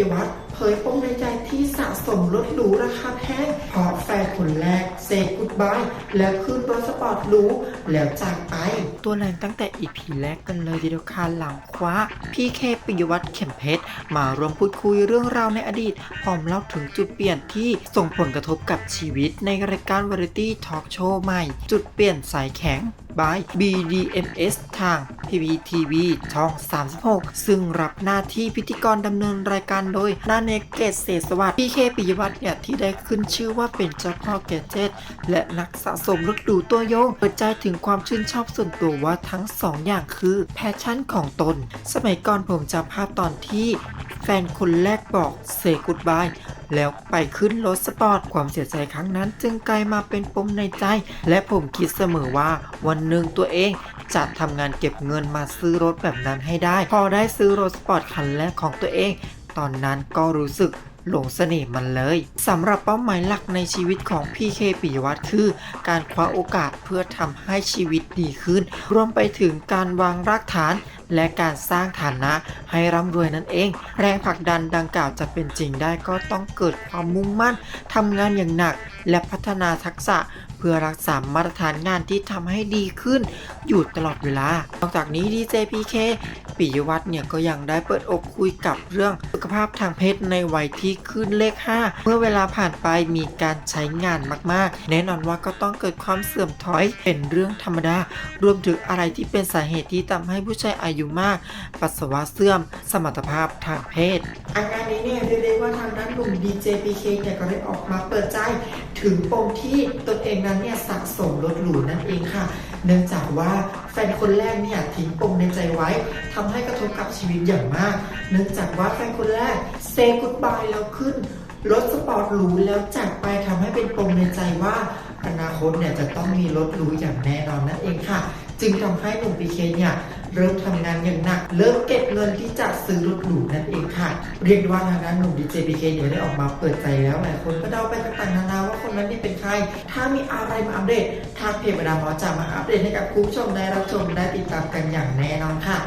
ยวัฒน์เผยปมในใจที่สะสมรถหรูราคาแพงเพราะแฟนคนแรกเซกุดบายแล้วขึ้นรถสปอร์ตหรูแล้วจากไป ตัวแรงตั้งแต่อีพีแรกกันเลยทีเดียวค่ะหลังคว้าพี่เคปิยวัฒน์เข็มเพชรมารวมพูดคุยเรื่องราวในอดีตพร้อมเล่าถึงจุดเปลี่ยนที่ส่งผลกระทบกับชีวิตในรายการวาไรตี้ทอล์กโชว์ใหม่ จุดเปลี่ยนสายแข็งบาย BDMS ทาง PPTV ช่อง 36 ซึ่งรับหน้าที่พิธีกรดำเนินรายการโดยนาเนกเกตเศษสวัสดิ์พี่เคปิยวัฒน์เนี่ย ที่ได้ขึ้นชื่อว่าเป็นเจ้าพ่อแกดเจ็ตและนักสะสมรถหรูตัวยง เปิดใจถึงความชื่นชอบส่วนตัวว่าทั้งสองอย่างคือแพชชั่นของตน สมัยก่อนผมจำภาพตอนที่ แฟนคนแรกบอกเซกุดบายแล้วไปขึ้นรถสปอร์ตความเสียใจครั้งนั้น จึงกลายมาเป็นปมในใจ และผมคิดเสมอว่าวันหนึ่งตัวเองจะทำงานเก็บเงินมาซื้อรถแบบนั้นให้ได้ พอได้ซื้อรถสปอร์ตคันแรกของตัวเอง ตอนนั้นก็รู้สึกหลงเสน่ห์มันเลยสำหรับเป้าหมายหลักในชีวิตของพี่เคปิยวัฒน์คือ การคว้าโอกาสเพื่อทำให้ชีวิตดีขึ้น รวมไปถึงการวางรากฐาน และการสร้างฐานะให้ร่ำรวยนั่นเอง แรงผลักดันดังกล่าวจะเป็นจริงได้ก็ต้องเกิดความมุ่งมั่นทำงานอย่างหนัก และพัฒนาทักษะเพื่อรักษามาตรฐานงานที่ทำให้ดีขึ้น อยู่ตลอดเวลา นอกจากนี้ดีเจพีเคปิยวัฒน์เนี่ยก็ยังได้เปิดอกคุยกับเรื่องสุขภาพทางเพศในวัยที่ขึ้นเลข 5 เมื่อเวลาผ่านไปมีการใช้งานมากๆ แน่นอนว่าก็ต้องเกิดความเสื่อมถอยเป็นเรื่องธรรมดารวมถึงอะไรที่เป็นสาเหตุที่ทำให้ผู้ชายอายุมาก ปัสสาวะเสื่อม สมรรถภาพทางเพศอันงานนี้เนี่ยเรียกได้ว่าทางด้านหนุ่ม DJPK เนี่ยก็ได้ออกมาเปิดใจถึงปมที่ตนเองนั้นเนี่ยสะสมรถหรูนั่นเองค่ะ เนื่องจากว่าแฟนคนแรกเนี่ยทิ้งปมในใจไว้ทำให้กระทบกับชีวิตอย่างมาก เนื่องจากว่าแฟนคนแรกเซกุดบายแล้วขึ้นรถสปอร์ตหรูแล้วจากไปทำให้เป็นปมในใจว่าอนาคตเนี่ยจะต้องมีรถหรูอย่างแน่นอนนั่นเองค่ะ จึงทำให้หนุ่มปีเคเนี่ย เริ่มทำงานอย่างหนัก เริ่มเก็บเงินที่จะซื้อรถหรูนั่นเองค่ะ เรียกว่าทางด้านหนุ่มดีเจพีเคเนี่ยได้ออกมาเปิดใจแล้วหลายคนก็เดาไปต่างๆนานาว่าคนนั้นนี่เป็นใคร ถ้ามีอะไรมาอัปเดตทางเพจบรรดาหมอจะมาอัปเดตให้กับคุณผู้ชมได้รับชมได้ติดตามกันอย่างแน่นอนค่ะ